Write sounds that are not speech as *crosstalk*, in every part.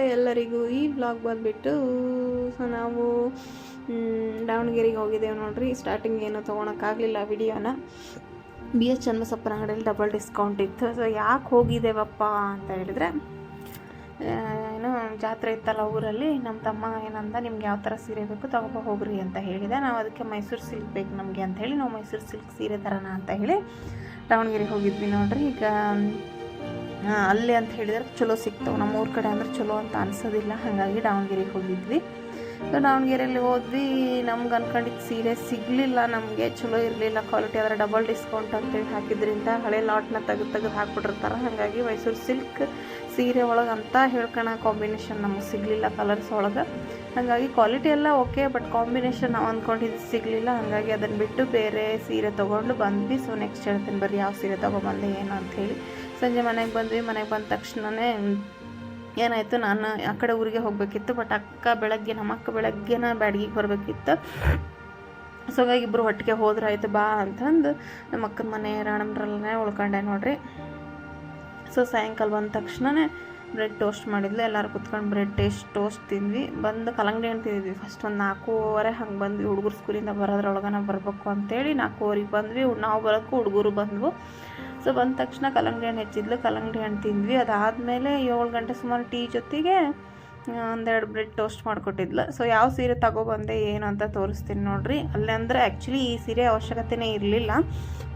ನಮಸ್ತೆ ಎಲ್ಲರಿಗೂ ಈ ಬ್ಲಾಗ್ ಬಂದುಬಿಟ್ಟು ಸೊ ನಾವು ದಾವಣಗೆರೆಗೆ ಹೋಗಿದ್ದೇವೆ ನೋಡ್ರಿ. ಸ್ಟಾರ್ಟಿಂಗ್ ಏನೂ ತೊಗೊಳಕ್ಕಾಗಲಿಲ್ಲ ವಿಡಿಯೋನ ಬಿ ಎಸ್ ಚನ್ನಬಸಪ್ಪನ ಅಂಗಡಿಯಲ್ಲಿ ಡಬಲ್ ಡಿಸ್ಕೌಂಟ್ ಇತ್ತು. ಸೊ ಯಾಕೆ ಹೋಗಿದ್ದೇವಪ್ಪ ಅಂತ ಹೇಳಿದರೆ ಏನು ಜಾತ್ರೆ ಇತ್ತಲ್ಲ ಊರಲ್ಲಿ ನಮ್ಮ ತಮ್ಮ ಏನಂದ, ನಿಮ್ಗೆ ಯಾವ ಥರ ಸೀರೆ ಬೇಕು ತಗೊಬ ಹೋಗ್ರಿ ಅಂತ ಹೇಳಿದೆ. ನಾವು ಅದಕ್ಕೆ ಮೈಸೂರು ಸಿಲ್ಕ್ ಬೇಕು ನಮಗೆ ಅಂತ ಹೇಳಿ, ನಾವು ಮೈಸೂರು ಸಿಲ್ಕ್ ಸೀರೆ ತರೋಣ ಅಂತ ಹೇಳಿ, ದಾವಣಗೆರೆಗೆ ಹೋಗಿದ್ವಿ ನೋಡ್ರಿ. ಈಗ ಅಲ್ಲಿ ಅಂತ ಹೇಳಿದ್ರೆ ಚಲೋ ಸಿಗ್ತಾವೆ ನಮ್ಮ ಊರ ಕಡೆ ಅಂದ್ರೆ ಚಲೋ ಅಂತ ಅನ್ಸೋದಿಲ್ಲ. ಹಾಗಾಗಿ ದಾವಣಗೆರೆಗೆ ಹೋಗಿದ್ವಿ. ಸೊ ದಾವಣಗೆರೆಯಲ್ಲಿ ಹೋದ್ವಿ. ನಮ್ಗೆ ಅನ್ಕೊಂಡಿದ್ದು ಸೀರೆ ಸಿಗಲಿಲ್ಲ ನಮಗೆ. ಚಲೋ ಇರಲಿಲ್ಲ ಕ್ವಾಲಿಟಿ ಆದರೆ ಡಬಲ್ ಡಿಸ್ಕೌಂಟ್ ಅಂತೇಳಿ ಹಾಕಿದ್ರಿಂದ ಹಳೆ ಲಾಟ್ನ ತೆಗೆದು ತೆಗೆದು ಹಾಕ್ಬಿಟ್ಟಿರ್ತಾರೆ. ಹಾಗಾಗಿ ಮೈಸೂರು ಸಿಲ್ಕ್ ಸೀರೆ ಒಳಗೆ ಅಂತ ಹೇಳ್ಕೊಳ ಕಾಂಬಿನೇಷನ್ ನಮಗೆ ಸಿಗಲಿಲ್ಲ ಕಲರ್ಸ್ ಒಳಗೆ. ಹಾಗಾಗಿ ಕ್ವಾಲಿಟಿ ಎಲ್ಲ ಓಕೆ ಬಟ್ ಕಾಂಬಿನೇಷನ್ ನಾವು ಅಂದ್ಕೊಂಡಿದ್ದು ಸಿಗಲಿಲ್ಲ. ಹಾಗಾಗಿ ಅದನ್ನು ಬಿಟ್ಟು ಬೇರೆ ಸೀರೆ ತೊಗೊಂಡು ಬಂದ್ವಿ. ಸೊ ನೆಕ್ಸ್ಟ್ ಹೇಳ್ತೀನಿ ಬರ್ರಿ, ಯಾವ ಸೀರೆ ತೊಗೊಬಂದೆ, ಏನು ಅಂಥೇಳಿ ಸಂಜೆ ಮನೆಗೆ ಬಂದ್ವಿ. ಮನೆಗೆ ಬಂದ ತಕ್ಷಣವೇ ಏನಾಯಿತು, ನಾನು ಆ ಕಡೆ ಊರಿಗೆ ಹೋಗಬೇಕಿತ್ತು ಬಟ್ ಅಕ್ಕ ಬೆಳಗ್ಗೆ, ನಮ್ಮ ಅಕ್ಕ ಬೆಳಗ್ಗೆನ ಬ್ಯಾಡ್ಗಿಗೆ ಬರಬೇಕಿತ್ತು. ಸೊ ಹಾಗಾಗಿ ಇಬ್ಬರು ಒಟ್ಟಿಗೆ ಹೋದ್ರೆ ಆಯಿತು, ಬಾ ಅಂತಂದು ನಮ್ಮ ಅಕ್ಕನ ಮನೆ ರಾಣಮ್ರಲ್ಲೇ ಉಳ್ಕೊಂಡೆ ನೋಡ್ರಿ. ಸೊ ಸಾಯಂಕಾಲ ಬಂದ ತಕ್ಷಣವೇ ಬ್ರೆಡ್ ಟೋಸ್ಟ್ ಮಾಡಿದ್ಲು. ಎಲ್ಲರೂ ಕುತ್ಕೊಂಡು ಬ್ರೆಡ್ ಟೇಸ್ಟ್ ಟೋಸ್ಟ್ ತಿಂದ್ವಿ. ಬಂದು ಕಲಂಗಡಿ ಹಣ್ಣು ತಿಂದಿದ್ವಿ. ಫಸ್ಟ್ ಒಂದು ನಾಲ್ಕೂವರೆ ಹಂಗೆ ಬಂದ್ವಿ ಹುಡುಗರು ಸ್ಕೂಲಿಂದ ಬರೋದ್ರೊಳಗನ ಬರಬೇಕು ಅಂತೇಳಿ ನಾಲ್ಕೂವರೆಗೆ ಬಂದ್ವಿ. ನಾವು ಬರೋಕ್ಕೂ ಹುಡುಗರು ಬಂದ್ವು. ಸೊ ಬಂದ ತಕ್ಷಣ ಕಲ್ಲಂಗಡಿ ಹಣ್ಣು ಹೆಚ್ಚಿದ್ಲು. ಕಲ್ಲಂಗಡಿ ಹಣ್ಣು ತಿಂದ್ವಿ. ಅದಾದಮೇಲೆ ಏಳು ಗಂಟೆ ಸುಮಾರು ಟೀ ಜೊತೆಗೆ ಒಂದೆರಡು ಬ್ರೆಡ್ ಟೋಸ್ಟ್ ಮಾಡಿಕೊಟ್ಟಿದ್ಲು. ಸೊ ಯಾವ ಸೀರೆ ತಗೊಬಂದೆ, ಏನು ಅಂತ ತೋರಿಸ್ತೀನಿ ನೋಡಿರಿ. ಅಲ್ಲಿ ಅಂದರೆ ಆ್ಯಕ್ಚುಲಿ ಈ ಸೀರೆ ಅವಶ್ಯಕತೆನೇ ಇರಲಿಲ್ಲ.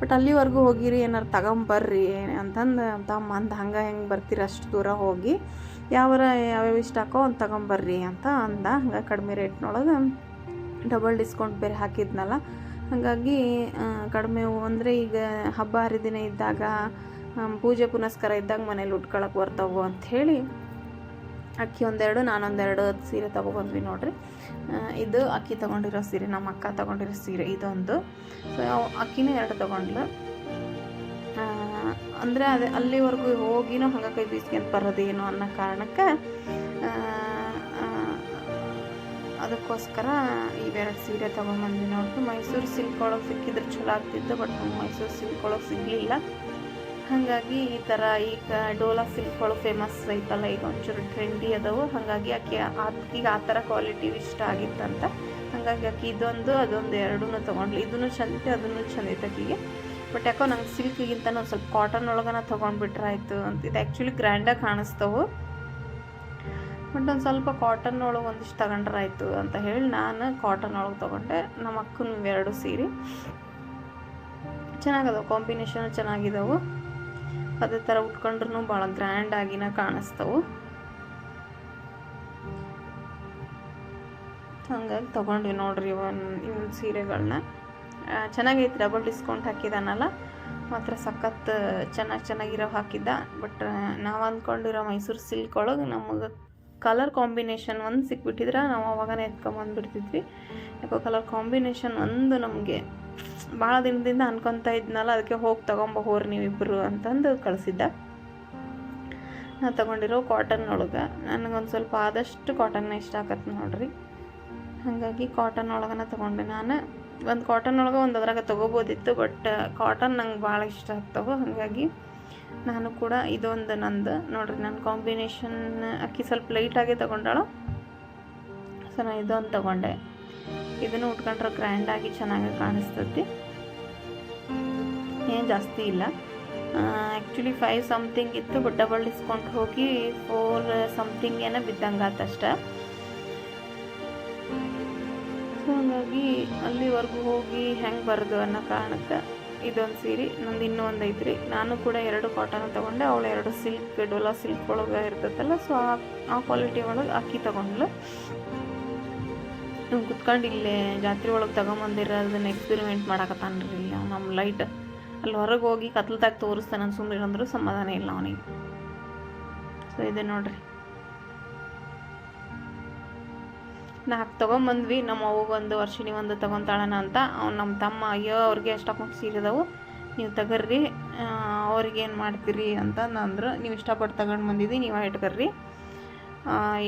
ಬಟ್ ಅಲ್ಲಿವರೆಗೂ ಹೋಗಿರಿ, ಏನಾರು ತಗೊಂಬರ್ರಿ ಅಂತಂದು, ತಮ್ಮ ಅಂದ ಹಂಗೆ ಹೆಂಗೆ ಬರ್ತೀರಿ, ಅಷ್ಟು ದೂರ ಹೋಗಿ. ಯಾವಾರ ಯಾವ್ಯಾವ ಇಷ್ಟ ಹಾಕೋ ಒಂದು ತಗೊಂಬರ್ರಿ ಅಂತ ಅಂದ. ಹಂಗೆ ಕಡಿಮೆ ರೇಟ್ನೊಳಗೆ ಡಬಲ್ ಡಿಸ್ಕೌಂಟ್ ಬೇರೆ ಹಾಕಿದ್ನಲ್ಲ. ಹಾಗಾಗಿ ಕಡಿಮೆ ಅಂದರೆ ಈಗ ಹಬ್ಬ ಹರಿದಿನ ಇದ್ದಾಗ ಪೂಜೆ ಪುನಸ್ಕಾರ ಇದ್ದಾಗ ಮನೇಲಿ ಉಟ್ಕೊಳಕ್ಕೆ ಬರ್ತಾವು ಅಂಥೇಳಿ ಅಕ್ಕಿ ಒಂದೆರಡು, ನಾನೊಂದೆರಡು ಸೀರೆ ತೊಗೊಬಂದ್ವಿ ನೋಡ್ರಿ. ಇದು ಅಕ್ಕಿ ತೊಗೊಂಡಿರೋ ಸೀರೆ, ನಮ್ಮ ಅಕ್ಕ ತೊಗೊಂಡಿರೋ ಸೀರೆ ಇದೊಂದು. ಸೊ ಅಕ್ಕಿನೂ ಎರಡು ತೊಗೊಂಡ್ಲು. ಅಂದರೆ ಅದೇ ಅಲ್ಲಿವರೆಗೂ ಹೋಗಿನೂ ಹಂಗೆ ಕೈ ಬೀಸ್ಕೊಂತ ಬರೋದೇನು ಅನ್ನೋ ಕಾರಣಕ್ಕೆ ಅದಕ್ಕೋಸ್ಕರ ಇವೆರಡು ಸೀರೆ ತೊಗೊಂಬಂದ್ವಿ ನೋಡಿದ್ರು ಮೈಸೂರು ಸಿಲ್ಕ್ ಒಳಗೆ ಸಿಕ್ಕಿದ್ರೆ ಚಲೋ ಆಗ್ತಿತ್ತು, ಬಟ್ ನಮ್ಗೆ ಮೈಸೂರು ಸಿಲ್ಕ್ ಒಳಗೆ ಸಿಗಲಿಲ್ಲ. ಹಾಗಾಗಿ ಈ ಥರ ಈಗ ಡೋಲಾ ಸಿಲ್ಕ್ ಒಳಗೆ ಫೇಮಸ್ ಐತಲ್ಲ, ಈಗ ಒಂಚೂರು ಟ್ರೆಂಡಿ ಅದಾವು. ಹಾಗಾಗಿ ಆಕೆ ಆಕಿಗೆ ಆ ಥರ ಕ್ವಾಲಿಟಿ ಇಷ್ಟ ಆಗಿತ್ತಂತ. ಹಾಗಾಗಿ ಆಕೆ ಇದೊಂದು, ಅದೊಂದು ಎರಡೂ ತೊಗೊಂಡ್ಲಿ. ಇದನ್ನು ಚಂದಿತ್ತು ಅದನ್ನು ಚಂದಿತ್ತು ಆಕೆಗೆ. ಬಟ್ ಯಾಕೋ ನಂಗೆ ಸಿಲ್ಕ್ಗಿಂತ ಒಂದು ಸ್ವಲ್ಪ ಕಾಟನ್ ಒಳಗನ ತೊಗೊಂಡ್ಬಿಟ್ರಾಯ್ತು ಅಂತ ಇದು ಆ್ಯಕ್ಚುಲಿ ಗ್ರ್ಯಾಂಡಾಗಿ ಕಾಣಿಸ್ತವು. ಬಟ್ ಒಂದು ಸ್ವಲ್ಪ ಕಾಟನ್ ಒಳಗೆ ಒಂದಿಷ್ಟು ತಗೊಂಡ್ರೆ ಅಂತ ಹೇಳಿ ನಾನು ಕಾಟನ್ ಒಳಗೆ ತೊಗೊಂಡೆ. ನಮ್ಮ ಅಕ್ಕನ ಎರಡು ಸೀರೆ. ಚೆನ್ನಾಗದವು ಕಾಂಬಿನೇಷನ್ ಚೆನ್ನಾಗಿದಾವು. ಅದೇ ಥರ ಉಟ್ಕೊಂಡ್ರೂ ಭಾಳ ಗ್ರ್ಯಾಂಡ್ ಆಗಿನ ಕಾಣಿಸ್ತವು. ಹಂಗಾಗಿ ತೊಗೊಂಡ್ವಿ ನೋಡ್ರಿ ಇವನ್ ಇವನ್ ಸೀರೆಗಳನ್ನ ಚೆನ್ನಾಗೈತೆ ಡಬಲ್ ಡಿಸ್ಕೌಂಟ್ ಹಾಕಿದಾನಲ್ಲ. ಮಾತ್ರ ಸಖತ್ ಚೆನ್ನಾಗಿ ಚೆನ್ನಾಗಿರೋ ಹಾಕಿದ್ದ. ಬಟ್ ನಾವು ಅಂದ್ಕೊಂಡಿರೋ ಮೈಸೂರು ಸಿಲ್ಕ್ ಒಳಗೆ ನಮಗೆ ಕಲರ್ ಕಾಂಬಿನೇಷನ್ ಒಂದು ಸಿಕ್ಬಿಟ್ಟಿದ್ರೆ ನಾವು ಅವಾಗನೇ ಎತ್ಕೊಂಬಂದ್ಬಿಡ್ತಿದ್ವಿ. ಯಾಕೋ ಕಲರ್ ಕಾಂಬಿನೇಷನ್ ಒಂದು ನಮಗೆ ಭಾಳ ದಿನದಿಂದ ಅನ್ಕೊತಾ ಇದ್ನಲ್ಲ, ಅದಕ್ಕೆ ಹೋಗಿ ತಗೊಂಬ ಹೋರಿ ನೀವಿಬ್ಬರು ಅಂತಂದು ಕಳಿಸಿದ್ದ. ನಾ ತೊಗೊಂಡಿರೋ ಕಾಟನ್ ಒಳಗೆ. ನನಗೊಂದು ಸ್ವಲ್ಪ ಆದಷ್ಟು ಕಾಟನ್ನ ಇಷ್ಟ ಆಗತ್ತೆ ನೋಡ್ರಿ. ಹಾಗಾಗಿ ಕಾಟನ್ ಒಳಗನ ತೊಗೊಂಡೆ ನಾನು. ಒಂದು ಕಾಟನ್ ಒಳಗೆ ಒಂದು ಅದ್ರಾಗ ತೊಗೋಬೋದಿತ್ತು ಬಟ್ ಕಾಟನ್ ನಂಗೆ ಭಾಳ ಇಷ್ಟ ಆಗ್ತವೆ. ಹಾಗಾಗಿ ನಾನು ಕೂಡ ಇದೊಂದು ನಂದು. ನೋಡ್ರಿ, ನನ್ನ ಕಾಂಬಿನೇಷನ್ ಅಕ್ಕಿ ಸ್ವಲ್ಪ ಲೈಟಾಗೆ ತೊಗೊಂಡಾಳು. ಸೊ ನಾನು ಇದೊಂದು ತೊಗೊಂಡೆ. ಇದನ್ನು ಉಟ್ಕೊಂಡ್ರೆ ಗ್ರ್ಯಾಂಡಾಗಿ ಚೆನ್ನಾಗಿ ಕಾಣಿಸ್ತೈತಿ. ಏನು ಜಾಸ್ತಿ ಇಲ್ಲ. ಆ್ಯಕ್ಚುಲಿ ಫೈವ್ ಸಮ್ಥಿಂಗ್ ಇತ್ತು ಬಟ್ ಡಬಲ್ ಡಿಸ್ಕೌಂಟ್ ಹೋಗಿ ಫೋರ್ ಸಮ್ಥಿಂಗ್ ಏನೋ ಬಿದ್ದಂಗೆ ಆತಷ್ಟ ಸೊ ಹಾಗಾಗಿ ಅಲ್ಲಿವರೆಗೂ ಹೋಗಿ ಹೆಂಗೆ ಬರೋದು ಅನ್ನೋ ಕಾರಣಕ್ಕೆ ಇದೊಂದು ಸೀರೆ, ನಂದು ಇನ್ನೂ ಒಂದು ಐತ್ರಿ. ನಾನು ಕೂಡ ಎರಡು ಕಾಟನ್ ತೊಗೊಂಡೆ, ಅವಳು ಎರಡು ಸಿಲ್ಕ್ ಡೋಲಾ ಸಿಲ್ಕ್ ಒಳಗೆ ಇರ್ತೈತಲ್ಲ ಸೊ ಆ ಆ ಕ್ವಾಲಿಟಿ ಒಳಗೆ ಅಕ್ಕಿ ತೊಗೊಂಡ್ಲು ಇವ್ನು ಕುತ್ಕೊಂಡು ಇಲ್ಲೇ ಜಾತ್ರೆ ಒಳಗೆ ಎಕ್ಸ್‌ಪರಿಮೆಂಟ್ ಎಕ್ಸ್ಪೆರಿಮೆಂಟ್ ಮಾಡಕತ್ತಾನ್ರಿ ಇಲ್ಲ ನಮ್ಮ ಲೈಟ್ ಅಲ್ಲಿ ಹೊರಗೆ ಹೋಗಿ ಕತ್ಲದಾಗ ತೋರಿಸ್ತಾನೆ ಸುಮ್ಮನೆ ಅಂದರೂ ಸಮಾಧಾನ ಇಲ್ಲ ಅವನಿಗೆ. ಸೊ ಇದೆ ನೋಡ್ರಿ. ನಾಲ್ಕು ತೊಗೊಂಬಂದ್ವಿ. ನಮ್ಮ ಅವ್ಗೊಂದು ವರ್ಷಿನಿ ಒಂದು ತೊಗೊತಾಳನ ಅಂತ. ಅವ್ನು ನಮ್ಮ ತಮ್ಮ, ಅಯ್ಯೋ, ಅವ್ರಿಗೆ ಎಷ್ಟಕ್ಕೊಂದು ಸೀರೆದವು ನೀವು ತಗರ್ರಿ. ಅವ್ರಿಗೆ ಏನು ಮಾಡ್ತೀರಿ? ಅಂತ ಅಂದ್ರು. ನೀವು ಇಷ್ಟಪಟ್ಟು ತಗೊಂಡು ಬಂದಿದ್ದು, ನೀವು ಇಟ್ಕರ್ರಿ.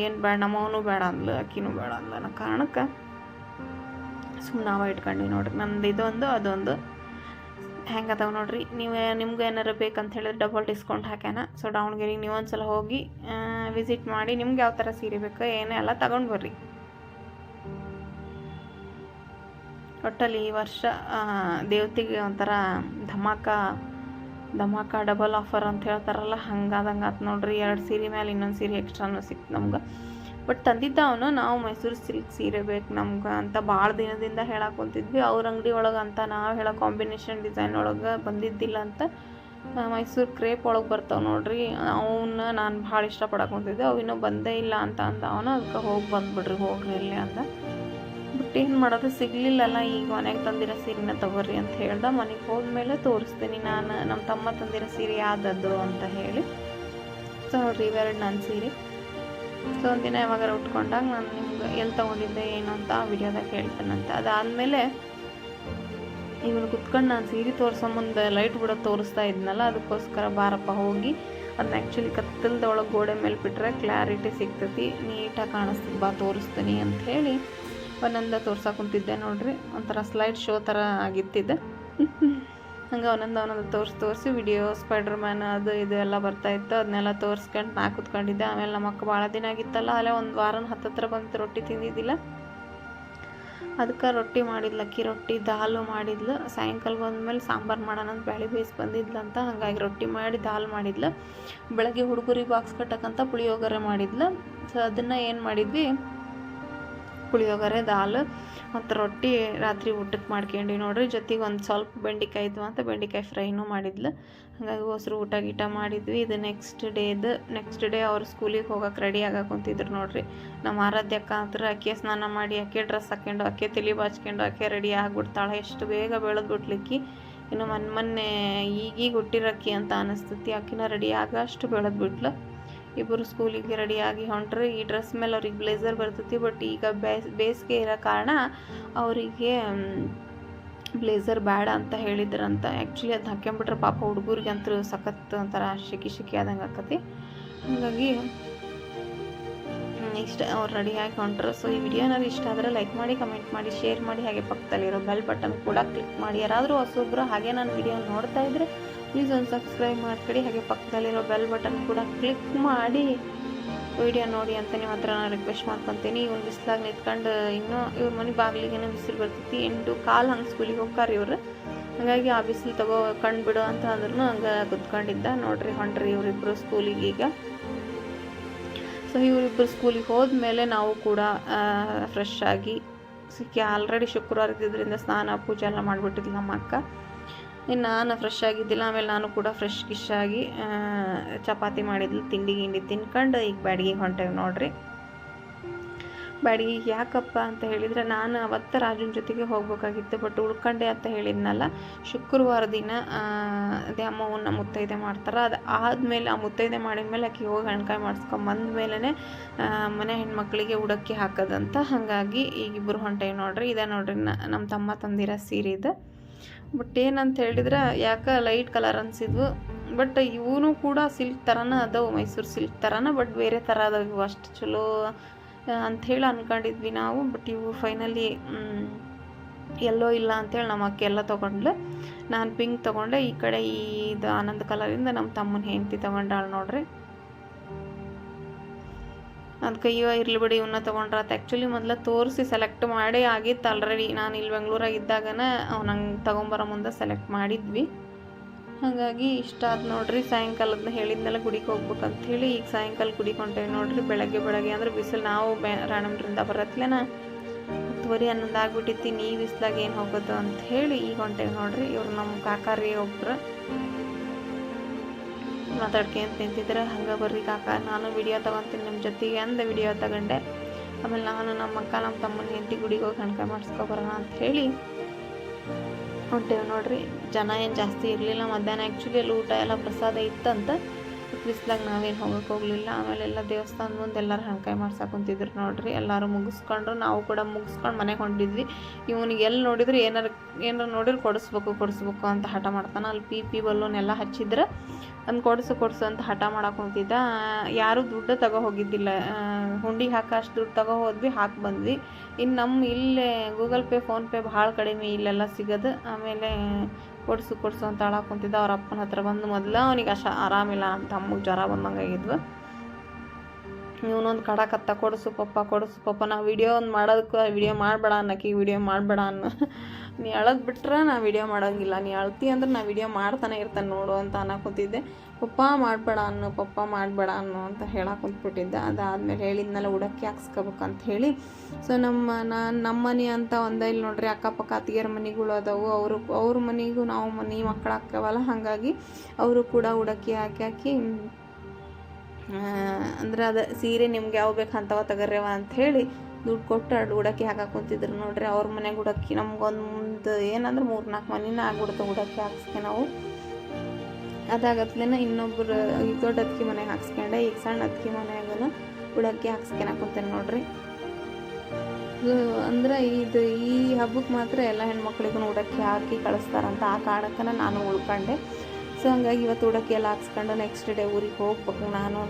ಏನು ಬೇಡ ನಮ್ಮವನು ಬೇಡ ಅಂದ್ಲು, ಅಕ್ಕಿನೂ ಬೇಡ ಅಂದ್ಲು ಅನ್ನೋ ಕಾರಣಕ್ಕೆ ಸುಮ್ಮನೆ ನಾವ ಇಟ್ಕೊಂಡ್ವಿ ನೋಡ್ರಿ. ನಂದು ಇದೊಂದು, ಅದೊಂದು. ಹೆಂಗೆ ಅದಾವೆ ನೋಡ್ರಿ. ನೀವು, ನಿಮ್ಗೆ ಏನಾರು ಬೇಕಂತ ಹೇಳಿದ್ರೆ ಡಬಲ್ ಡಿಸ್ಕೌಂಟ್ ಹಾಕ್ಯಾನ. ಸೊ ದಾವಣಗೆರೆಗೆ ನೀವು ಒಂದ್ಸಲ ಹೋಗಿ ವಿಸಿಟ್ ಮಾಡಿ ನಿಮ್ಗೆ ಯಾವ ಥರ ಸೀರೆ ಬೇಕು, ಏನೇ ಎಲ್ಲ ತಗೊಂಡು ಬರ್ರಿ. ಒಟ್ಟಲ್ಲಿ ಈ ವರ್ಷ ದೇವತೆಗೆ ಒಂಥರ ಧಮಾಕ ಧಮಾಕ ಡಬಲ್ ಆಫರ್ ಅಂತ ಹೇಳ್ತಾರಲ್ಲ, ಹಂಗಾದಂಗೆ ಆತು ನೋಡ್ರಿ. ಎರಡು ಸೀರೆ ಮೇಲೆ ಇನ್ನೊಂದು ಸೀರೆ ಎಕ್ಸ್ಟ್ರಾನು ಸಿಕ್ತು ನಮ್ಗೆ. ಬಟ್ ತಂದಿದ್ದ ಅವನು ನಾವು ಮೈಸೂರು ಸಿಲ್ಕ್ ಸೀರೆ ಬೇಕು ನಮ್ಗೆ ಅಂತ ಭಾಳ ದಿನದಿಂದ ಹೇಳಕ್ಕೆ ಕುಂತಿದ್ವಿ. ಅವ್ರ ಅಂಗಡಿ ಒಳಗೆ ಅಂತ ನಾವು ಹೇಳೋ ಕಾಂಬಿನೇಷನ್ ಡಿಸೈನ್ ಒಳಗೆ ಬಂದಿದ್ದಿಲ್ಲ ಅಂತ ಮೈಸೂರು ಕ್ರೇಪ್ ಒಳಗೆ ಬರ್ತಾವೆ ನೋಡ್ರಿ. ಅವನ್ನ ನಾನು ಭಾಳ ಇಷ್ಟಪಡಕ್ಕೆ ಕುಂತಿದ್ದೆ. ಅವು ಇನ್ನೂ ಬಂದೇ ಇಲ್ಲ ಅಂತ ಅಂದ ಅವನು ಅದಕ್ಕೆ ಹೋಗಿ ಬಂದ್ಬಿಡ್ರಿ, ಹೋಗ್ರಿ ಇಲ್ಲಿ ಅಂದ. ಬಟ್ ಏನು ಮಾಡೋದು ಸಿಗಲಿಲ್ಲಲ್ಲ, ಈಗ ಮನೆಗೆ ತಂದಿರೋ ಸೀರೆನ ತಗೋರಿ ಅಂತ ಹೇಳ್ದೆ, ಮನೆಗೆ ಹೋದ್ಮೇಲೆ ತೋರಿಸ್ತೀನಿ ನಾನು, ನಮ್ಮ ತಮ್ಮ ತಂದಿರೋ ಸೀರೆ ಯಾವ್ದದ್ದು ಅಂತ ಹೇಳಿ. ಸೊ ನೋಡ್ರಿ, ಇವೆರಡು ನನ್ನ ಸೀರೆ. ಸೊ ಒಂದಿನ ಯಾವಾಗಾರ ಉಟ್ಕೊಂಡಾಗ ನಾನು ನಿಮ್ಗೆ ಎಲ್ಲಿ ತೊಗೊಂಡಿದ್ದೆ, ಏನು ಅಂತ ವಿಡಿಯೋದಾಗ ಹೇಳ್ತೇನಂತ. ಅದಾದಮೇಲೆ ಇವನು ಕುತ್ಕೊಂಡು ನಾನು ಸೀರೆ ತೋರಿಸೋ ಮುಂದೆ ಲೈಟ್ ಬಿಡೋದು ತೋರಿಸ್ತಾ ಇದ್ನಲ್ಲ, ಅದಕ್ಕೋಸ್ಕರ ಬಾರಪ್ಪ ಹೋಗಿ, ಅದನ್ನ ಆ್ಯಕ್ಚುಲಿ ಕತ್ತಲ್ದೊಳಗೆ ಗೋಡೆ ಮೇಲೆ ಬಿಟ್ಟರೆ ಕ್ಲಾರಿಟಿ ಸಿಗ್ತೈತಿ, ನೀಟಾಗಿ ಕಾಣಿಸ್ತದೆ ಬಾ ತೋರಿಸ್ತೀನಿ ಅಂತ ಹೇಳಿ ಒಂದೊಂದ ತೋರ್ಸಕ್ಕೆ ಕುಂತಿದ್ದೆ ನೋಡ್ರಿ. ಒಂಥರ ಸ್ಲೈಡ್ ಶೋ ಥರ ಆಗಿತ್ತಿದ್ದೆ ಹಂಗೆ ಒಂದೊಂದು ಒಂದೊಂದು ತೋರಿಸಿ ತೋರಿಸಿ ವಿಡಿಯೋ ಸ್ಪೈಡರ್ ಮ್ಯಾನ್ ಅದು ಇದು ಎಲ್ಲ ಬರ್ತಾ ಇತ್ತು. ಅದನ್ನೆಲ್ಲ ತೋರಿಸ್ಕೊಂಡು ನಾ ಕುತ್ಕೊಂಡಿದ್ದೆ. ಆಮೇಲೆ ನಮ್ಮ ಅಕ್ಕ ಭಾಳ ದಿನ ಆಗಿತ್ತಲ್ಲ, ಅಲ್ಲೇ ಒಂದು ವಾರನ ಹತ್ತತ್ರ ಬಂತು ರೊಟ್ಟಿ ತಿಂದಿದ್ದಿಲ್ಲ. ಅದಕ್ಕೆ ರೊಟ್ಟಿ ಮಾಡಿದ್ಲು, ಅಕ್ಕಿ ರೊಟ್ಟಿ, ದಾಲು ಮಾಡಿದ್ಲು. ಸಾಯಂಕಾಲ ಬಂದಮೇಲೆ ಸಾಂಬಾರು ಮಾಡೋಣ ಅಂತ ಬ್ಯಾಳಿ ಬೇಯಿಸಿ ಬಂದಿದ್ಲಂತ ಹಾಗಾಗಿ ರೊಟ್ಟಿ ಮಾಡಿ, ದಾಲ್ ಮಾಡಿದ್ಲು. ಬೆಳಗ್ಗೆ ಹುಡುಗರಿಗೆ ಬಾಕ್ಸ್ ಕಟ್ಟಕ್ಕಂತ ಪುಳಿಯೋಗರೆ ಮಾಡಿದ್ಲು. ಸೊ ಅದನ್ನು ಏನು ಮಾಡಿದ್ವಿ ಪುಳಿಯೋಗರೆ, ದಾಲ್ ಮತ್ತು ರೊಟ್ಟಿ ರಾತ್ರಿ ಊಟಕ್ಕೆ ಮಾಡ್ಕೊಂಡ್ವಿ ನೋಡ್ರಿ. ಜೊತೆಗೆ ಒಂದು ಸ್ವಲ್ಪ ಬೆಂಡೆಕಾಯಿ ಇದ್ವು ಅಂತ ಬೆಂಡೆಕಾಯಿ ಫ್ರೈನೂ ಮಾಡಿದ್ಲು. ಹಾಗಾಗಿ ಹೊಸರು ಊಟ ಗೀಟ ಮಾಡಿದ್ವಿ. ಇದು ನೆಕ್ಸ್ಟ್ ಡೇದು ನೆಕ್ಸ್ಟ್ ಡೇ ಅವ್ರು ಸ್ಕೂಲಿಗೆ ಹೋಗಕ್ಕೆ ರೆಡಿ ಆಗಕ್ಕೆ ಕುಂತಿದ್ರು ನೋಡ್ರಿ. ನಮ್ಮ ಆರಾಧ್ಯಕ್ಕ ಅಂತಾರೆ ಅಕ್ಕಿ ಸ್ನಾನ ಮಾಡಿ ಅಕ್ಕಿ ಡ್ರೆಸ್ ಹಾಕ್ಕೊಂಡು ಅಕ್ಕಿ ತಲೆ ಬಾಚ್ಕೊಂಡು ಅಕ್ಕಿ ರೆಡಿ ಆಗಿಬಿಡ್ತಾಳೆ. ಎಷ್ಟು ಬೇಗ ಬೆಳೆದು ಬಿಡ್ಲಿಕ್ಕೆ ಇನ್ನು ಮೊನ್ನೆ ಮೊನ್ನೆ ಈಗೀಗ ಹುಟ್ಟಿರಕ್ಕಿ ಅಂತ ಅನ್ನಿಸ್ತತಿ ಅಕ್ಕಿನ ರೆಡಿ ಆಗಷ್ಟು ಬೆಳೆದು ಬಿಟ್ಲು ಇಬ್ಬರು ಸ್ಕೂಲಿಗೆ ರೆಡಿಯಾಗಿ ಹೊಂಟ್ರೆ ಈ ಡ್ರೆಸ್ ಮೇಲೆ ಅವ್ರಿಗೆ ಬ್ಲೇಸರ್ ಬರ್ತೈತಿ, ಬಟ್ ಈಗ ಬೇಸ್, ಬೇಸಿಗೆ ಇರೋ ಕಾರಣ ಅವರಿಗೆ ಬ್ಲೇಸರ್ ಬೇಡ ಅಂತ ಹೇಳಿದ್ರಂತ. ಆ್ಯಕ್ಚುಲಿ ಅದು ಹಾಕ್ಕೊಂಬಿಟ್ರೆ ಪಾಪ ಹುಡುಗರಿಗೆ ಅಂತೂ ಸಖತ್ ಒಂಥರ ಶೆಕಿ ಶೆಕಿ ಆದಂಗೆ ಆಕತಿ. ಹಾಗಾಗಿ ಇಷ್ಟ ಅವ್ರು ರೆಡಿಯಾಗಿ ಹೊಂಟ್ರು. ಸೊ ಈ ವಿಡಿಯೋ ಏನಾದ್ರು ಇಷ್ಟ ಆದರೆ ಲೈಕ್ ಮಾಡಿ ಕಮೆಂಟ್ ಮಾಡಿ ಶೇರ್ ಮಾಡಿ, ಹಾಗೆ ಪಕ್ಕದಲ್ಲಿರೋ ಬೆಲ್ ಬಟನ್ ಕೂಡ ಕ್ಲಿಕ್ ಮಾಡಿ. ಯಾರಾದರೂ ಹೊಸೊಬ್ರು ಹಾಗೆ ನಾನು ವಿಡಿಯೋ ನೋಡ್ತಾ ಇದ್ದರೆ ಪ್ಲೀಸ್ ಒಂದು ಸಬ್ಸ್ಕ್ರೈಬ್ ಮಾಡ್ಕೊಡಿ ಹಾಗೆ ಪಕ್ಕದಲ್ಲಿರೋ ಬೆಲ್ ಬಟನ್ ಕೂಡ ಕ್ಲಿಕ್ ಮಾಡಿ. ವಿಡಿಯೋ ನೋಡಿ ಅಂತ ನಿಮ್ಮ ಹತ್ರ ನಾನು ರಿಕ್ವೆಸ್ಟ್ ಮಾಡ್ಕೊತೀನಿ. ಇವ್ನು ಬಿಸಿಲಾಗ ನಿಂತ್ಕೊಂಡು ಇನ್ನೂ ಇವ್ರ ಮನೆ ಬಾಗಿಲಿಗೆ ಬಿಸಿಲು ಬರ್ತೈತಿ ಎಂಟು ಕಾಲು ಹಂಗೆ ಸ್ಕೂಲಿಗೆ ಹೋಗ್ತಾರೆ ಇವರು. ಹಾಗಾಗಿ ಆ ಬಿಸಿಲು ತಗೋ ಕಣ್ಣು ಬಿಡು ಅಂತ ಅಂದ್ರೂ ಹಂಗೆ ಕುತ್ಕೊಂಡಿದ್ದ. ನೋಡ್ರಿ ಹೊಂಟ್ರಿ ಇವರಿಬ್ಬರು ಸ್ಕೂಲಿಗೆ ಈಗ. ಸೊ ಇವರಿಬ್ಬರು ಸ್ಕೂಲಿಗೆ ಹೋದ್ಮೇಲೆ ನಾವು ಕೂಡ ಫ್ರೆಶ್ ಆಗಿ. ಸಿಕ್ಕಿ ಆಲ್ರೆಡಿ ಶುಕ್ರವಾರ ಇದ್ದಿದ್ದರಿಂದ ಸ್ನಾನ ಪೂಜೆ ಎಲ್ಲ ಮಾಡಿಬಿಟ್ಟಿದ್ಲು ನಮ್ಮ ಅಕ್ಕ. ಇನ್ನು ನಾನು ಫ್ರೆಶ್ ಆಗಿದ್ದಿಲ್ಲ, ಆಮೇಲೆ ನಾನು ಕೂಡ ಫ್ರೆಶ್ ಗಿಶ್ ಆಗಿ ಚಪಾತಿ ಮಾಡಿದ್ಲು, ತಿಂಡಿ ಗಿಂಡಿ ತಿನ್ಕೊಂಡು, ಈಗ ಬ್ಯಾಡಿಗೆ ಹೊಂಟೇವೆ ನೋಡ್ರಿ. ಬ್ಯಾಡಿಗೆ ಯಾಕಪ್ಪ ಅಂತ ಹೇಳಿದರೆ ನಾನು ಅವತ್ತು ರಾಜನ ಜೊತೆಗೆ ಹೋಗಬೇಕಾಗಿತ್ತು ಬಟ್ ಉಳ್ಕೊಂಡೆ ಅಂತ ಹೇಳಿದ್ನಲ್ಲ, ಶುಕ್ರವಾರ ದಿನ ಅದೇ ಅಮ್ಮವನ್ನ ಮುತ್ತೈದೆ ಮಾಡ್ತಾರೆ. ಅದು ಆದಮೇಲೆ ಆ ಮುತ್ತೈದೆ ಮಾಡಿದ್ಮೇಲೆ ಆಕೆ ಹೋಗಿ ಹಣ್ಕಾಯಿ ಮಾಡಿಸ್ಕೊಂಬಂದ ಮೇಲೇ ಮನೆ ಹೆಣ್ಮಕ್ಳಿಗೆ ಉಡಕ್ಕಿ ಹಾಕೋದಂತ, ಹಾಗಾಗಿ ಈಗ ಇಬ್ಬರು ಹೊಂಟೇವಿ ನೋಡ್ರಿ. ಇದೆ ನೋಡ್ರಿ ನಮ್ಮ ತಮ್ಮ ತಂದಿರೋ ಸೀರೆ ಇದು. ಬಟ್ ಏನಂತ ಹೇಳಿದ್ರೆ ಯಾಕೆ ಲೈಟ್ ಕಲರ್ ಅನಿಸಿದ್ವು. ಬಟ್ ಇವನು ಕೂಡ ಸಿಲ್ಕ್ ಥರನೇ ಅದಾವು, ಮೈಸೂರು ಸಿಲ್ಕ್ ಥರನೇ ಬಟ್ ಬೇರೆ ಥರ ಅದಾವೆ ಇವು. ಅಷ್ಟು ಚಲೋ ಅಂಥೇಳಿ ಅನ್ಕೊಂಡಿದ್ವಿ ನಾವು. ಬಟ್ ಇವು ಫೈನಲಿ ಎಲ್ಲೋ ಇಲ್ಲ ಅಂಥೇಳಿ ನಮ್ಮ ಅಕ್ಕ ಎಲ್ಲ ತೊಗೊಂಡ್ಲು ನಾನು ಪಿಂಕ್ ತೊಗೊಂಡೆ. ಈ ಕಡೆ ಈ ಇದು ಆನಂದ್ ಕಲರಿಂದ ನಮ್ಮ ತಮ್ಮನ ಹೆಂಡತಿ ತೊಗೊಂಡಾಳು ನೋಡ್ರಿ. ಅದಕ್ಕೆ ಇವ ಇರ್ಲಿ ಬಿಡಿ ಇವನ್ನ ತೊಗೊಂಡ್ರಾತ ಆ್ಯಕ್ಚುಲಿ ಮೊದಲು ತೋರಿಸಿ ಸೆಲೆಕ್ಟ್ ಮಾಡಿ ಆಗಿತ್ತು ಆಲ್ರೆಡಿ ನಾನು ಇಲ್ಲಿ ಬೆಂಗ್ಳೂರಾಗ ಇದ್ದಾಗನ ನಂಗೆ ತೊಗೊಂಬರೋ ಮುಂದೆ ಸೆಲೆಕ್ಟ್ ಮಾಡಿದ್ವಿ. ಹಾಗಾಗಿ ಇಷ್ಟ ಆದ್ ನೋಡ್ರಿ ಸಾಯಂಕಾಲದ ಹೇಳಿದ್ನೆಲ್ಲ ಗುಡಿಗೆ ಹೋಗ್ಬೇಕಂತ ಹೇಳಿ, ಈಗ ಸಾಯಂಕಾಲ ಗುಡಿಗೆ ನೋಡ್ರಿ, ಬೆಳಗ್ಗೆ ಬೆಳಗ್ಗೆ ಅಂದ್ರೆ ಬಿಸಿಲು ನಾವು ರಾಣಮ್ರಿಂದ ಬರತ್ಲೇನ? ಹತ್ತುವರೆ ಹನ್ನೊಂದು ಆಗ್ಬಿಟ್ಟಿತ್ತು ನೀ ಬಿಸ್ಲಾಗ ಏನು ಹೋಗೋದು ಅಂತ ಹೇಳಿ ಈಗ ಹೊಂಟೇವಿ ನೋಡ್ರಿ, ಇವ್ರು ನಮ್ಮ ಕಾಕಾರಿ ಒಬ್ರು. ಮಾತಾಡ್ಕೊಂತ ನಿಂತಿದ್ರೆ ಹಂಗೆ ಬರ್ರಿ ಕಾಕ, ನಾನು ವಿಡಿಯೋ ತೊಗೊತೀನಿ ನಿಮ್ಮ ಜೊತೆಗೆ ಅಂದ ವಿಡಿಯೋ ತಗೊಂಡೆ. ಆಮೇಲೆ ನಾನು ನಮ್ಮ ಅಕ್ಕ, ನಮ್ಮ ತಮ್ಮನ ಹೆಂಡತಿ ಗುಡಿಗೆ ಹೋಗಿ ಹಣ್ಕಾಯಿ ಮಾಡಿಸ್ಕೊಬರೋಣ ಅಂತ ಹೇಳಿ ಹೊಂಟೇವೆ ನೋಡ್ರಿ. ಜನ ಏನು ಜಾಸ್ತಿ ಇರಲಿಲ್ಲ ಮಧ್ಯಾಹ್ನ. ಆ್ಯಕ್ಚುಲಿ ಅಲ್ಲಿ ಊಟ ಎಲ್ಲ ಪ್ರಸಾದ ಇತ್ತಂತ. ಬಿಸ್ಲಾಗ ನಾವೇನು ಹೋಗಕ್ಕೆ ಹೋಗಲಿಲ್ಲ. ಆಮೇಲೆ ಎಲ್ಲ ದೇವಸ್ಥಾನ ಮುಂದೆ ಎಲ್ಲರೂ ಹಣ್ಕಾಯಿ ಮಾಡ್ಸಕ್ಕೆ ಕುಂತಿದ್ರು ನೋಡ್ರಿ. ಎಲ್ಲರೂ ಮುಗಿಸ್ಕೊಂಡ್ರು. ನಾವು ಕೂಡ ಮುಗಿಸ್ಕೊಂಡು ಮನೆಗೆ ಹೊಂಟಿದ್ವಿ. ಇವನಿಗೆ ಎಲ್ಲಿ ನೋಡಿದ್ರು ಏನಾರು ಏನಾರು ನೋಡಿದ್ರೆ ಕೊಡಿಸ್ಬೇಕು ಕೊಡಿಸ್ಬೇಕು ಅಂತ ಹಠ ಮಾಡ್ತಾನೆ. ಅಲ್ಲಿ ಪಿ ಪಿ ಬಲೂನ್ ಎಲ್ಲ ಹಚ್ಚಿದ್ರೆ. ಅದನ್ನು ಕೊಡಿಸು ಕೊಡಿಸು ಅಂತ ಹಠ ಮಾಡಕ್ಕೆ ಕುಂತಿದ್ದ. ಯಾರೂ ದುಡ್ಡು ತಗೋ ಹೋಗಿದ್ದಿಲ್ಲ. ಹುಂಡಿಗೆ ಹಾಕೋ ಅಷ್ಟು ದುಡ್ಡು ತಗೋ ಹೋದ್ವಿ, ಹಾಕಿ ಬಂದ್ವಿ. ಇನ್ನು ನಮ್ಮ ಇಲ್ಲೇ ಗೂಗಲ್ ಪೇ ಫೋನ್ಪೇ ಭಾಳ ಕಡಿಮೆ ಇಲ್ಲೆಲ್ಲ ಸಿಗೋದು. ಆಮೇಲೆ ಕೊಡಿಸು ಕೊಡಿಸು ಅಂತ ಅಳಕ್ಕೆ ಕುಂತಿದ್ದ ಅವ್ರ ಅಪ್ಪನ ಹತ್ರ ಬಂದು ಮೊದಲು ಅವನಿಗೆ ಅಶ ಆರಾಮಿಲ್ಲ ಅಂತ ತಮ್ಮಗೆ ಜ್ವರ ಬಂದಂಗೆ ಆಗಿದ್ವು. ಇವನೊಂದು ಕಡಕತ್ತ ಕೊಡಿಸು ಪಪ್ಪ ಕೊಡಿಸು ಪಪ್ಪ. ನಾ ವಿಡಿಯೋ ಒಂದು ಮಾಡೋದಕ್ಕೆ ವಿಡಿಯೋ ಮಾಡಬೇಡ ಅನ್ನಕ್ಕೆ ವಿಡಿಯೋ ಮಾಡಬೇಡ ಅನ್ನ. *laughs* ನೀ ಅಳೋದು ಬಿಟ್ರೆ ನಾ ವಿಡಿಯೋ ಮಾಡೋಂಗಿಲ್ಲ. ನೀ ಅಳ್ತಿ ಅಂದ್ರೆ ನಾ ವಿಡಿಯೋ ಮಾಡ್ತಾನೆ ಇರ್ತಾನೆ ನೋಡು ಅಂತ ಅನ್ನಕುಂತಿದ್ದೆ. ಪಪ್ಪ ಮಾಡಬೇಡ ಅನ್ನು, ಪಪ್ಪ ಮಾಡಬೇಡ ಅನ್ನು ಅಂತ ಹೇಳಕ್ಕೆ ಕುಂತ್ಬಿಟ್ಟಿದ್ದೆ ಅದಾದಮೇಲೆ ಹೇಳಿದ್ನೆಲ್ಲ, ಉಡಕ್ಕೆ ಹಾಕ್ಸ್ಕೋಬೇಕಂತ ಹೇಳಿ. ಸೊ ನಮ್ಮ ನಾನು ನಮ್ಮ ಮನೆ ಅಂತ ಒಂದೇ, ಇಲ್ಲಿ ನೋಡ್ರಿ ಅಕ್ಕಪಕ್ಕ, ಅತ್ತಿಗೆರ ಮನೆಗಳು ಅದಾವು. ಅವರು, ಅವ್ರ ಮನೆಗೂ ನಾವು ಮನೆ ಮಕ್ಕಳು ಹಾಕ್ಯವಲ್ಲ ಹಾಗಾಗಿ ಅವರು ಕೂಡ ಉಡಕ್ಕೆ ಹಾಕಿ ಹಾಕಿ ಅಂದ್ರೆ ಅದು ಸೀರೆ ನಿಮ್ಗೆ ಯಾವ ಬೇಕು ಅಂತವ ಅಂತ ಹೇಳಿ ದುಡ್ಡು ಕೊಟ್ಟು ಅಡ್ ಉಡಕ್ಕಿ ಹಾಕಕ್ಕೆ ಕುಂತಿದ್ರು ನೋಡ್ರಿ ಅವ್ರ ಮನೆಗೆ ಉಡಕ್ಕಿ ನಮ್ಗೊಂದು ಏನಂದ್ರೆ ಮೂರು ನಾಲ್ಕು ಮನಿನ ಆಗ್ಬಿಡ್ತು ಉಡಕ್ಕಿ ಹಾಕ್ಸ್ಕೆ ನಾವು. ಅದಾಗತ್ಲೇನ ಇನ್ನೊಬ್ರು ಈಗ ದೊಡ್ಡ ಅತ್ಕಿ ಮನೆಗೆ ಹಾಕ್ಸ್ಕೊಂಡೆ, ಈಗ ಸಣ್ಣ ಅತ್ಕಿ ಮನೆಯಾಗನ ಉಡಕ್ಕಿ ಹಾಕ್ಸ್ಕೊಳಕ್ ಕುಂತೇನೆ ನೋಡ್ರಿ. ಅಂದ್ರೆ ಇದು ಈ ಹಬ್ಬಕ್ಕೆ ಮಾತ್ರ ಎಲ್ಲ ಹೆಣ್ಮಕ್ಳಿಗೂ ಉಡಕ್ಕೆ ಹಾಕಿ ಕಳಿಸ್ತಾರಂತ ಆ ಕಾರಣಕ್ಕನ ನಾನು ಉಳ್ಕೊಂಡೆ. ಸೊ ಹಂಗಾಗಿ ಇವತ್ತು ಉಡಕ್ಕಿ ಎಲ್ಲ ಹಾಕ್ಸ್ಕೊಂಡು ನೆಕ್ಸ್ಟ್ ಡೇ ಊರಿಗೆ ಹೋಗ್ಬೇಕು ನಾನು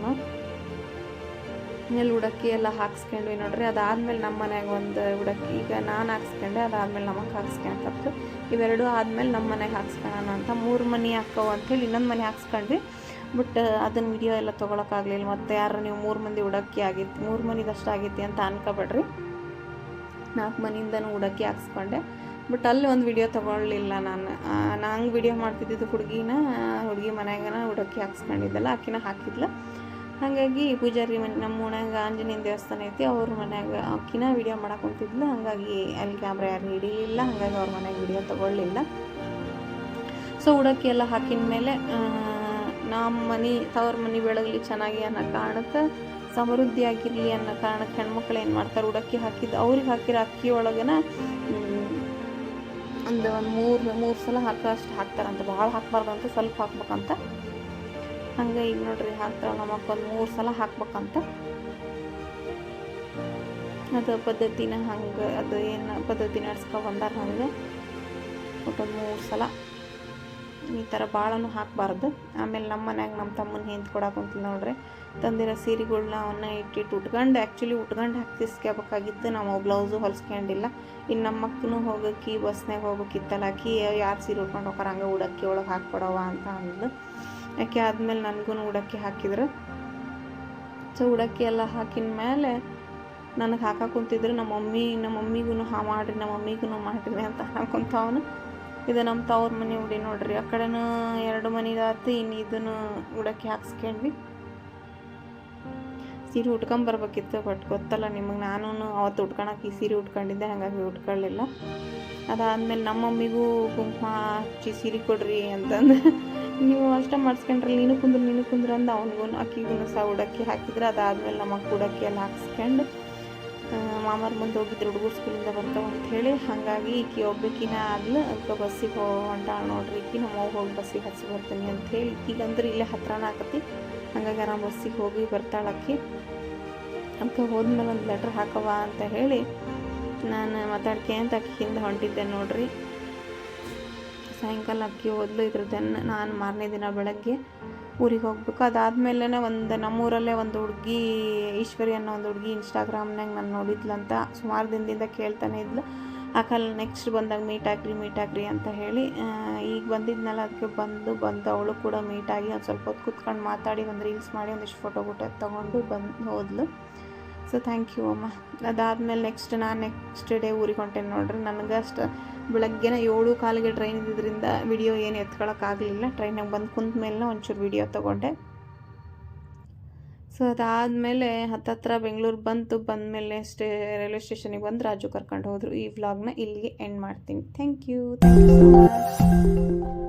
ಮೇಲೆ ಉಡಕ್ಕಿ ಎಲ್ಲ ಹಾಕ್ಸ್ಕೊಂಡ್ವಿ ನೋಡ್ರಿ, ಅದಾದ್ಮೇಲೆ ನಮ್ಮ ಮನೆಯಾಗ ಒಂದು ಉಡಕ್ಕಿ ಈಗ ನಾನು ಹಾಕ್ಸ್ಕೊಂಡೆ, ಅದಾದ್ಮೇಲೆ ನಮಗೆ ಹಾಕ್ಸ್ಕೊಳಕತ್ತು ಇವೆರಡು ಆದ್ಮೇಲೆ ನಮ್ಮ ಮನೆಗೆ ಹಾಕ್ಸ್ಕೊಳ್ಳೋಣ ಅಂತ. ಮೂರು ಮನೆ ಹಾಕವು ಅಂಥೇಳಿ ಇನ್ನೊಂದು ಮನೆ ಹಾಕ್ಸ್ಕೊಂಡ್ವಿ. ಬಟ್ ಅದನ್ನ ವಿಡಿಯೋ ಎಲ್ಲ ತೊಗೊಳಕ್ಕಾಗಲಿಲ್ಲ ಮತ್ತು ಯಾರು ನೀವು ಮೂರು ಮಂದಿ ಉಡಕ್ಕಿ ಆಗಿತ್ತು ಮೂರು ಮನಿದಷ್ಟು ಆಗೈತಿ ಅಂತ ಅನ್ಕೋಬೇಡ್ರಿ. ನಾಲ್ಕು ಮನೆಯಿಂದನೂ ಉಡಕ್ಕಿ ಹಾಕ್ಸ್ಕೊಂಡೆ. ಬಟ್ ಅಲ್ಲಿ ಒಂದು ವಿಡಿಯೋ ತೊಗೊಳ್ಳಿಲ್ಲ ನಾನು. ನಂಗೆ ವಿಡಿಯೋ ಮಾಡ್ತಿದ್ದಿದ್ದು ಹುಡುಗಿನ, ಹುಡುಗಿ ಮನ್ಯಾಗನ ಹುಡುಕಿ ಹಾಕ್ಸ್ಕೊಂಡಿದ್ದಲ್ಲ, ಆಕಿನ ಹಾಕಿದ್ಲ. ಹಾಗಾಗಿ ಪೂಜಾರಿ ಮನೆ ನಮ್ಮ ಮನ್ಯಾಗ ಆಂಜನೇಯನ ದೇವಸ್ಥಾನ ಐತಿ, ಅವ್ರ ಮನ್ಯಾಗ ಆಕಿನ ವಿಡಿಯೋ ಮಾಡಕ್ಕೆ ಕುಂತಿದ್ಲು. ಹಾಗಾಗಿ ಅಲ್ಲಿ ಕ್ಯಾಮ್ರಾ ಯಾರು ಹಿಡಿಲಿಲ್ಲ, ಹಾಗಾಗಿ ಅವ್ರ ಮನೆಗೆ ವಿಡಿಯೋ ತೊಗೊಳ್ಳಿಲ್ಲ. ಸೊ ಉಡಕ್ಕಿ ಎಲ್ಲ ಹಾಕಿದ ಮೇಲೆ ನಮ್ಮ ಮನೆ, ತವ್ರ ಮನೆ ಬೆಳಗಲಿ ಚೆನ್ನಾಗಿ ಅನ್ನೋ ಕಾರಣಕ್ಕೆ ಸಮೃದ್ಧಿ ಆಗಿರಲಿ ಅನ್ನೋ ಕಾರಣಕ್ಕೆ ಹೆಣ್ಮಕ್ಳು ಏನು ಮಾಡ್ತಾರೆ ಉಡಕ್ಕಿ ಹಾಕಿದ್ದು ಅವ್ರಿಗೆ ಹಾಕಿರೋ ಅಕ್ಕಿ ಒಳಗನ ಒಂದು ಒಂದು ಮೂರು ಮೂರು ಸಲ ಹಾಕೋ ಅಷ್ಟು ಹಾಕ್ತಾರಂತ. ಭಾಳ ಹಾಕ್ಬಾರ್ದಂತ, ಸ್ವಲ್ಪ ಹಾಕ್ಬೇಕಂತ. ಹಂಗೆ ಈಗ ನೋಡ್ರಿ ಹಾಕ್ತಾಳೆ ನಮ್ಮಕ್ಕ ಒಂದು ಮೂರು ಸಲ ಹಾಕ್ಬೇಕಂತ. ಅದು ಪದ್ಧತಿನ ಹಂಗೆ, ಅದು ಏನು ಪದ್ಧತಿ ನಡ್ಸ್ಕೊ ಬಂದಾರ ಹಂಗೆ. ಒಟ್ಟು ಮೂರು ಸಲ. ಈ ಥರ ಭಾಳನೂ ಹಾಕಬಾರ್ದು. ಆಮೇಲೆ ನಮ್ಮ ಮನ್ಯಾಗ ನಮ್ಮ ತಮ್ಮನ ಹೆಂತ ಕೊಡಾಕೊಂತಿಲ್ಲ ನೋಡ್ರಿ. ತಂದಿರೋ ಸೀರೆಗಳನ್ನ ಅವನ್ನ ಇಟ್ಟಿಟ್ಟು ಉಟ್ಕೊಂಡು ಆ್ಯಕ್ಚುಲಿ ಉಟ್ಕೊಂಡು ಹಾಕಿಸ್ಕೋಬೇಕಾಗಿತ್ತು ನಾವು ಬ್ಲೌಸು ಹೊಲಿಸ್ಕೊಂಡಿಲ್ಲ ಇನ್ನು ನಮ್ಮ ಮಕ್ಕನೂ ಹೋಗಕ್ಕೆ ಬಸ್ನಾಗ ಹೋಗೋಕ್ಕಿತ್ತಲ್ಲ, ಆಕಿ ಯಾರು ಸೀರೆ ಉಟ್ಕೊಂಡು ಹೋಗಾರ ಹಂಗೆ ಉಡಕ್ಕಿ ಒಳಗೆ ಹಾಕ್ಕೊಡವ ಅಂತ ಅಂದ್ಲು. ಯಾಕೆ ಆದಮೇಲೆ ನನಗೂ ಉಡಕ್ಕಿ ಹಾಕಿದ್ರು. ಸೊ ಉಡಕ್ಕಿ ಎಲ್ಲ ಹಾಕಿದ ಮೇಲೆ ನನಗೆ ಹಾಕಕ್ಕೆ ಕುಂತಿದ್ರು ನಮ್ಮ ಮಮ್ಮಿ, ನಮ್ಮ ಮಮ್ಮಿಗೂ ಹಾ ಮಾಡಿರಿ, ನಮ್ಮ ಮಮ್ಮಿಗೂ ಮಾಡಿರಿ ಅಂತ ಹಾಕೊಂತ ಅವನು. ಇದು ನಮ್ಮ ತವ್ರ ಮನೆ ಉಡಿ ನೋಡ್ರಿ. ಆ ಕಡೆನೂ ಎರಡು ಮನೆದಾತು ಇನ್ನು ಇದನ್ನು ಉಡಕ್ಕೆ ಹಾಕ್ಸ್ಕೊಂಡ್ವಿ. ಸೀರೆ ಉಟ್ಕೊಂಬರ್ಬೇಕಿತ್ತು ಬಟ್ ಗೊತ್ತಲ್ಲ ನಿಮಗೆ. ನಾನು ಅವತ್ತು ಉಟ್ಕೊಳಕ್ಕೆ ಈ ಸೀರೆ ಉಟ್ಕೊಂಡಿದ್ದೆ, ಹಾಗಾಗಿ ಉಟ್ಕೊಳ್ಳಿಲ್ಲ. ಅದಾದಮೇಲೆ ನಮ್ಮ ಮಮ್ಮಿಗೂ ಕುಂಕುಮ ಹಚ್ಚಿ ಸೀರೆ ಕೊಡ್ರಿ ಅಂತಂದು. ನೀವು ಅಷ್ಟೇ ಮಾಡಿಸ್ಕೊಂಡ್ರೆ, ನೀನು ಕುಂದ್ರು ನೀನು ಕುಂದ್ರು ಅಂದ ಅವನಿಗೂ ಅಕ್ಕಿಗೂ ಸಹ ಉಡಕ್ಕೆ ಹಾಕಿದ್ರೆ. ಅದಾದಮೇಲೆ ನಮ್ಮ ಉಡಕ್ಕೆ ಎಲ್ಲ ಹಾಕ್ಸ್ಕೊಂಡು ಮಾಮರ ಮುಂದೆ ಹೋಗಿದ್ರು, ಹುಡುಗರು ಸ್ಕೂಲಿಂದ ಬರ್ತಾವೆ ಅಂತ ಹೇಳಿ ಹಾಗಾಗಿ ಈಕಿ ಒಬ್ಬಕಿನ ಆದ್ಲು ಅದಕ್ಕೆ ಬಸ್ಸಿಗೆ ಹೊಂಟಾಳ ನೋಡ್ರಿ, ಈಕಿ ನಮ್ಮ ಹೋಗಿ ಬಸ್ಸಿಗೆ ಹಚ್ಚಿ ಬರ್ತೀನಿ ಅಂತ ಹೇಳಿ ಈಗಂದ್ರೆ ಇಲ್ಲೇ ಹತ್ರನ ಆಕತಿ. ಹಂಗಾಗಿ ಆರಾಮ್ ಬಸ್ಸಿಗೆ ಹೋಗಿ ಬರ್ತಾಳೆ ಅಕ್ಕಿ ಅದಕ್ಕೆ ಹೋದ್ಮೇಲೆ ಒಂದು ಲೆಟ್ರ್ ಹಾಕವ ಅಂತ ಹೇಳಿ ನಾನು ಮಾತಾಡ್ಕೆ ಅಂತ ಅಕ್ಕಿ ಹಿಂದೆ ಹೊಂಟಿದ್ದೆ ನೋಡ್ರಿ. ಸಾಯಂಕಾಲ ಅಕ್ಕಿ ಓದ್ಲು ಇದ್ರದ್ದನ್ನು ನಾನು ಮಾರನೇ ದಿನ ಬೆಳಗ್ಗೆ. ಊರಿಗೆ ಹೋಗ್ಬೇಕು. ಅದಾದಮೇಲೆ ಒಂದು ನಮ್ಮೂರಲ್ಲೇ ಒಂದು ಹುಡುಗಿ ಈಶ್ವರಿ ಅನ್ನೋ ಒಂದು ಹುಡುಗಿ ಇನ್ಸ್ಟಾಗ್ರಾಮ್ನಾಗ ನಾನು ನೋಡಿದ್ಲಂತ ಸುಮಾರು ದಿನದಿಂದ ಕೇಳ್ತಾನೆ ಇದ್ಲು. ಆಕಲ್ ನೆಕ್ಸ್ಟ್ ಬಂದಾಗ ಮೀಟ್ ಆಗ್ರಿ ಮೀಟ್ ಹಾಕ್ರಿ ಅಂತ ಹೇಳಿ ಈಗ ಬಂದಿದ್ನಲ್ಲ, ಅದಕ್ಕೆ ಬಂದು ಬಂದು ಅವಳು ಕೂಡ ಮೀಟಾಗಿ ಒಂದು ಸ್ವಲ್ಪ ಹೊತ್ತು ಕೂತ್ಕೊಂಡು ಮಾತಾಡಿ ಒಂದು ರೀಲ್ಸ್ ಮಾಡಿ ಒಂದಿಷ್ಟು ಫೋಟೋ ಗುಟ್ಟ ತೊಗೊಂಡು ಬಂದು ಹೋದ್ಲು. ಸೊ ಥ್ಯಾಂಕ್ ಯು ಅಮ್ಮ ಅದಾದಮೇಲೆ ನೆಕ್ಸ್ಟ್ ನಾನು ನೆಕ್ಸ್ಟ್ ಡೇ ಊರಿಗೆ ಹೊಂಟೇನೆ ನೋಡ್ರಿ. ನನಗೆ ಅಷ್ಟು ಬೆಳಗ್ಗೆನ ಏಳು ಕಾಲಿಗೆ ಟ್ರೈನ್ ಇದ್ದಿದ್ದರಿಂದ ವಿಡಿಯೋ ಏನು ಎತ್ಕೊಳಕ್ಕಾಗಲಿಲ್ಲ ಟ್ರೈನಾಗ ಬಂದು ಕುಂತ ಮೇಲೆ ಒಂಚೂರು ವಿಡಿಯೋ ತೊಗೊಂಡೆ. ಸೊ ಅದಾದಮೇಲೆ ಹತ್ತತ್ರ ಬೆಂಗಳೂರು ಬಂತು. ಬಂದಮೇಲೆ ಸ್ಟೇ ರೈಲ್ವೆ ಸ್ಟೇಷನಿಗೆ ಬಂದು ರಾಜು ಕರ್ಕೊಂಡು ಹೋದರು. ಈ ವ್ಲಾಗ್ನ ಇಲ್ಲಿಗೆ ಎಂಡ್ ಮಾಡ್ತೀನಿ. Thank you thank you so much